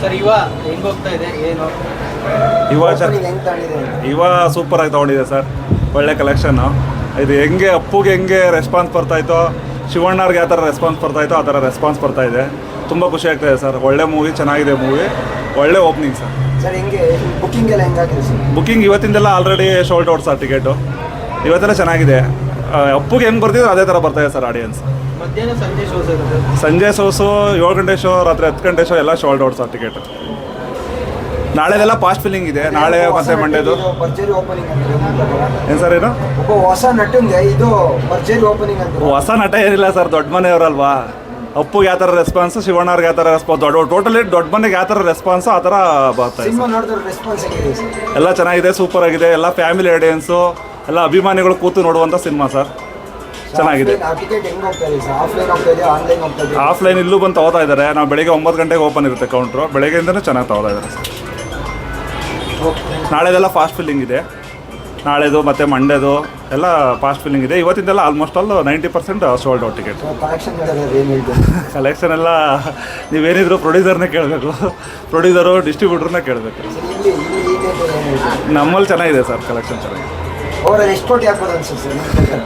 Sir ಇವ ಹೆಂಗ್ ಹೋಗ್ತಾ ಇದೆ? ಏನು? ಇವ ಚ Opening ಹೆಂಗ್ ಇವ ಸೂಪರ್ ಆಗಿ ತಗೊಂಡಿದೆ ಸರ್. ಒಳ್ಳೆ ಕಲೆಕ್ಷನ್ನು ಇದು ಹೆಂಗೆ ಅಪ್ಪುಗೆ ಹೆಂಗೆ ರೆಸ್ಪಾನ್ಸ್ ಬರ್ತಾಯಿತ್ತೋ ಶಿವಣ್ಣವ್ರಿಗೆ ಯಾವ ಥರ ರೆಸ್ಪಾನ್ಸ್ ಬರ್ತಾಯಿತ್ತೋ ಆ ಥರ ರೆಸ್ಪಾನ್ಸ್ ಬರ್ತಾ ಇದೆ. ತುಂಬ ಖುಷಿ ಆಗ್ತಾಯಿದೆ ಸರ್. ಒಳ್ಳೆ ಮೂವಿ ಚೆನ್ನಾಗಿದೆ ಮೂವಿ ಒಳ್ಳೆ ಓಪನಿಂಗ್ ಸರ್. ಸರ್ ಹೆಂಗೆ? ಬುಕಿಂಗ್ ಎಲ್ಲ ಹೆಂಗಾಗಿದೆ sir? Booking ಇವತ್ತಿಂದೆಲ್ಲ already sold out sir ticket ಇವತ್ತೆಲ್ಲ ಚೆನ್ನಾಗಿದೆ. ಅಪ್ಪುಗೆ ಹೆಂಗೆ ಬರ್ತಿದ್ರು ಅದೇ ಥರ ಬರ್ತಾಯಿದೆ ಸರ್ ಆಡಿಯನ್ಸ್ ಸಂಜೆ ಶೋಸು ಏಳು ಗಂಟೆ ಶೋ ರಾತ್ರಿ ಹತ್ತು ಗಂಟೆ ಶೋ ಎಲ್ಲ ಶೋಲ್ಡ್ ಔಟ್ ಸರ್ ಟಿಕೆಟ್ ನಾಳೆದೆಲ್ಲ ಫಾಸ್ಟ್ ಫಿಲ್ಲಿಂಗ್ ಇದೆ. ನಾಳೆ ಮತ್ತೆ ಮಂಡೇದು ಭರ್ಜರಿ ಓಪನಿಂಗ್ ಏನು ಸರ್ ಏನು ಒಬ್ಬ ಹೊಸ ನಟನ್ಗೆ ಇದು ಭರ್ಜರಿ ಓಪನಿಂಗ್ ಅಂತ ಹೊಸ ನಟ ಏನಿಲ್ಲ ಸರ್ ದೊಡ್ಡ ಮನೆಯವರಲ್ವಾ? ಅಪ್ಪುಗೆ ಯಾವ ಥರ ರೆಸ್ಪಾನ್ಸ್ ಶಿವಣ್ಣವ್ರಿಗೆ ಯಾವ ಥರ ರೆಸ್ಪಾನ್ಸ್ ದೊಡ್ಡ ಟೋಟಲಿ ದೊಡ್ಡ ಮನೆಗೆ ಯಾವ ಥರ ರೆಸ್ಪಾನ್ಸ್ ಆ ಥರ ಬರ್ತಾ ಇದೆ ಸಿನಿಮಾ ನೋಡಿದ್ರೆ ರೆಸ್ಪಾನ್ಸ್ ಹೆಂಗಿದೆ ಎಲ್ಲ ಚೆನ್ನಾಗಿದೆ ಸೂಪರ್ ಆಗಿದೆ. ಎಲ್ಲ ಫ್ಯಾಮಿಲಿ ಆಡಿಯನ್ಸು ಎಲ್ಲ ಅಭಿಮಾನಿಗಳು ಕೂತು ನೋಡುವಂಥ ಸಿನಿಮಾ ಸರ್ ಚೆನ್ನಾಗಿದೆ. ಆಫ್ಲೈನ್ ಇಲ್ಲೂ ಬಂದು ತಗೋತಾ ಇದ್ದಾರೆ. ನಾವು ಬೆಳಗ್ಗೆ ಒಂಬತ್ತು ಗಂಟೆಗೆ ಓಪನ್ ಇರುತ್ತೆ ಕೌಂಟ್ರು ಬೆಳಗ್ಗೆಯಿಂದಲೂ ಚೆನ್ನಾಗಿ ತಗೋತಾ ಇದ್ದಾರೆ ಸರ್. ನಾಳೆದೆಲ್ಲ ಫಾಸ್ಟ್ ಫಿಲ್ಲಿಂಗ್ ಇದೆ. ನಾಳೆದು ಮತ್ತು ಮಂಡೇದು ಎಲ್ಲ ಫಾಸ್ಟ್ ಫಿಲ್ಲಿಂಗ್ ಇದೆ. ಇವತ್ತಿಂದೆಲ್ಲ almost all ninety percent sold out ticket collection ಎಲ್ಲ ನೀವೇನಿದ್ರು ಪ್ರೊಡ್ಯೂಸರ್ನೇ ಕೇಳಬೇಕು. ಪ್ರೊಡ್ಯೂಸರು ಡಿಸ್ಟ್ರಿಬ್ಯೂಟರ್ನೇ ಕೇಳಬೇಕು. ನಮ್ಮಲ್ಲಿ ಚೆನ್ನಾಗಿದೆ ಸರ್ ಕಲೆಕ್ಷನ್ ಚೆನ್ನಾಗಿದೆ. ಓವರ್ ಎಷ್ಟು ಕೋಟಿ ಹಾಕ್ಬೋದು ಅನ್ಸುತ್ತೆ ಸರ್